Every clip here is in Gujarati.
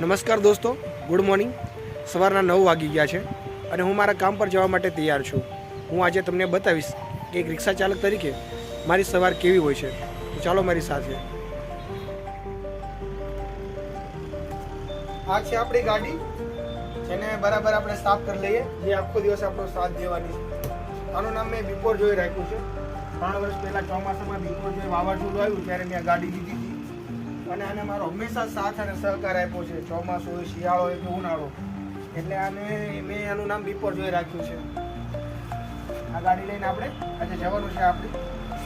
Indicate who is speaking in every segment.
Speaker 1: નમસ્કાર દોસ્તો, ગુડ મોર્નિંગ. સવારના નવ વાગી ગયા છે અને હું મારા કામ પર જવા માટે તૈયાર છું. હું આજે તમને બતાવીશ કે એક રિક્ષા ચાલક તરીકે મારી સવાર કેવી હોય છે. તો ચાલો મારી સાથે. આ છે આપણી ગાડી. જેને બરાબર આપણે સાફ કરી લઈએ. જે આખો દિવસ આપણો સાથ દેવાની આનું નામ મેં બિફોર જોઈ રાખ્યું છે. ત્રણ વર્ષ પહેલા ચોમાસામાં બિફોર જોઈ વાવાઝોડું આવ્યું ત્યારે મેં ગાડી લીધી. અને આને મારો હંમેશા સાથ અને સહકાર આપ્યો છે. ચોમાસું હોય, શિયાળો હોય, કે ઉનાળો. એટલે આને મેં આનું નામ બિફોર જોઈ રાખ્યું છે. આ ગાડી લઈને આપણે આજે જવાનું છે આપણી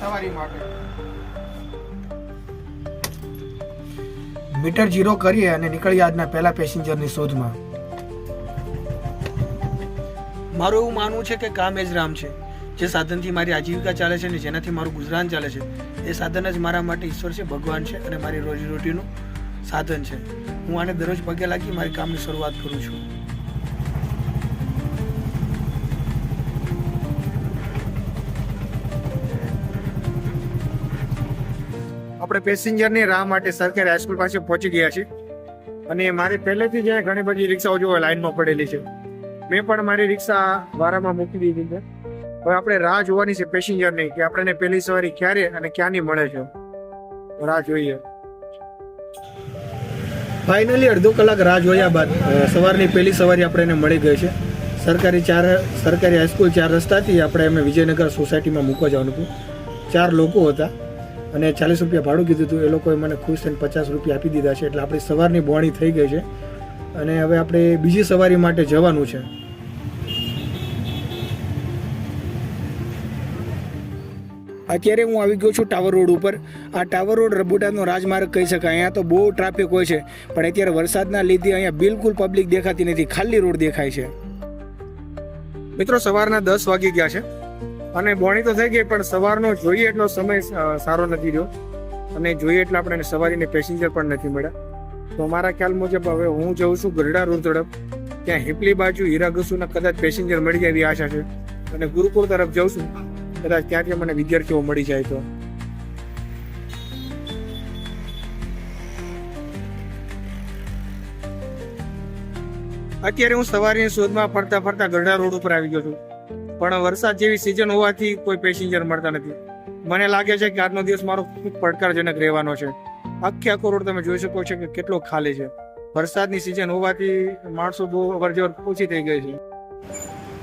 Speaker 1: સવારી માટે. મીટર જીરો કરીએ અને નીકળીએ આજના પહેલા પેસેન્જરની શોધમાં. મારું એવું માનવું છે કે કામ એ જ રામ છે. જે સાધનથી મારી આજીવિકા ચાલે છે અને જેનાથી મારું ગુજરાન ચાલે છે, એ સાધન જ મારા માટે ઈશ્વર છે, ભગવાન છે અને મારી રોજીરોટીનું સાધન છે. હું આને દરરોજ પગે લાગી મારી કામની શરૂઆત કરું છું. આપણે પેસેન્જરની રાહ માટે સરકારી હાઈસ્કૂલ પાસે પહોંચી ગયા છીએ અને મારે પહેલેથી જ ઘણી બધી રિક્ષાઓ જોવા લાઈનમાં પડેલી છે. મેં પણ મારી રિક્ષા વારામાં મૂકી દીધી છે. હવે આપણે રાહ જોવાની છે પેસેન્જરની કે આપણને પહેલી સવારી ક્યારે અને ક્યાંની મળે છે? રાહ જોઈએ. ફાઇનલી અડધો કલાક રાહ જોયા બાદ સવારની પહેલી સવારી આપણને મળી ગઈ છે. સરકારી ચાર, સરકારી હાઈસ્કૂલ ચાર રસ્તાથી આપણે એમને વિજયનગર સોસાયટીમાં મૂકવા જવાનું હતું. ચાર લોકો હતા અને ચાલીસ રૂપિયા ભાડું કીધું હતું. એ લોકોએ મને ખુશ થઈને પચાસ રૂપિયા આપી દીધા છે. એટલે આપણી સવારની બોણી થઈ ગઈ છે. અને હવે આપણે બીજી સવારી માટે જવાનું છે. અત્યારે હું આવી ગયો છું ટાવર રોડ ઉપર. આ ટાવર રોડ રબુટાનો રાજમાર્ગ કહી શકાય. અહીંયા તો બહુ ટ્રાફિક હોય છે, પણ અત્યારે વરસાદના લીધે અહીંયા બિલકુલ પબ્લિક દેખાતી નથી. ખાલી રોડ દેખાય છે. મિત્રો, સવારના દસ વાગી ગયા છે. અને બોણી તો થઈ ગઈ, પણ સવારનો જોઈએ એટલો સમય સારો નથી રહ્યો. અને જોઈએ એટલે આપણે સવારીને પેસેન્જર પણ નથી મળ્યા. તો મારા ખ્યાલ મુજબ હવે હું જઉં છું ગરડા રોડ તરફ. ત્યાં હિપલી બાજુ હીરા ઘસુના કદાચ પેસેન્જર મળી જાય એવી આશા છે. અને ગુરુકુળ તરફ જઉં છું. કદાચ ત્યાંથી મને વિદ્યાર્થીઓ મળી જાય તો. અત્યારે હું સવારની શોધમાં ફરતા ફરતા ગઢડા રોડ ઉપર આવી ગયો છું. પણ વરસાદ જેવી સિઝન હોવાથી કોઈ પેસેન્જર મળતા નથી. મને લાગે છે કે આજનો દિવસ મારો ખૂબ પડકારજનક રહેવાનો છે. આખે આખો રોડ તમે જોઈ શકો છો કે કેટલો ખાલી છે. વરસાદની સિઝન હોવાથી માણસો બહુ અવરજવર ઓછી થઈ ગઈ છે.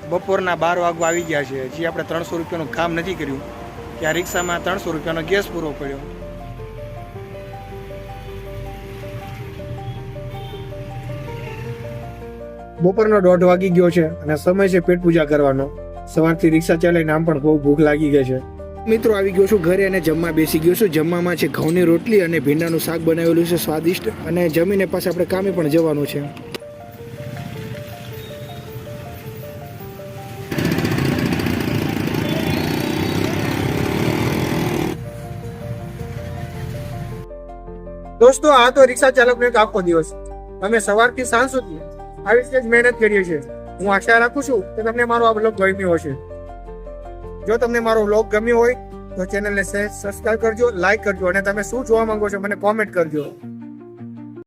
Speaker 1: બપોરના બાર વાગવા આવી ગયા છે. હજી આપણે ત્રણસો રૂપિયાનું કામ નથી કર્યું. ત્યાં રિક્ષામાં ત્રણસો રૂપિયાનો ગેસ પૂરો પડ્યો. બપોરનો દોઢ વાગી ગયો છે અને સમય છે પેટ પૂજા કરવાનો. સવારથી રિક્ષા ચલાવીને આમ પણ બહુ ભૂખ લાગી ગઈ છે. મિત્રો આવી ગયો છું ઘરે અને જમવા બેસી ગયો છું. જમવામાં છે ઘઉંની રોટલી અને ભીંડાનું શાક બનાવેલું છે સ્વાદિષ્ટ અને જમીને પાસે આપણે કામે પણ જવાનું છે. દોસ્તો, આ તો રિક્ષા ચાલકનો એક આખો દિવસ. અમે સવારથી સાંજ સુધી આવી રીતે જ મહેનત કરીએ છીએ હું આશા રાખું છું કે તમને મારો આ બ્લોગ ગમ્યો હશે. જો તમને મારો બ્લોગ ગમ્યો હોય, તો ચેનલને સબસ્ક્રાઇબ કરજો લાઈક કરજો, અને તમે શું જોવા માંગો છો, મને કોમેન્ટ કરજો.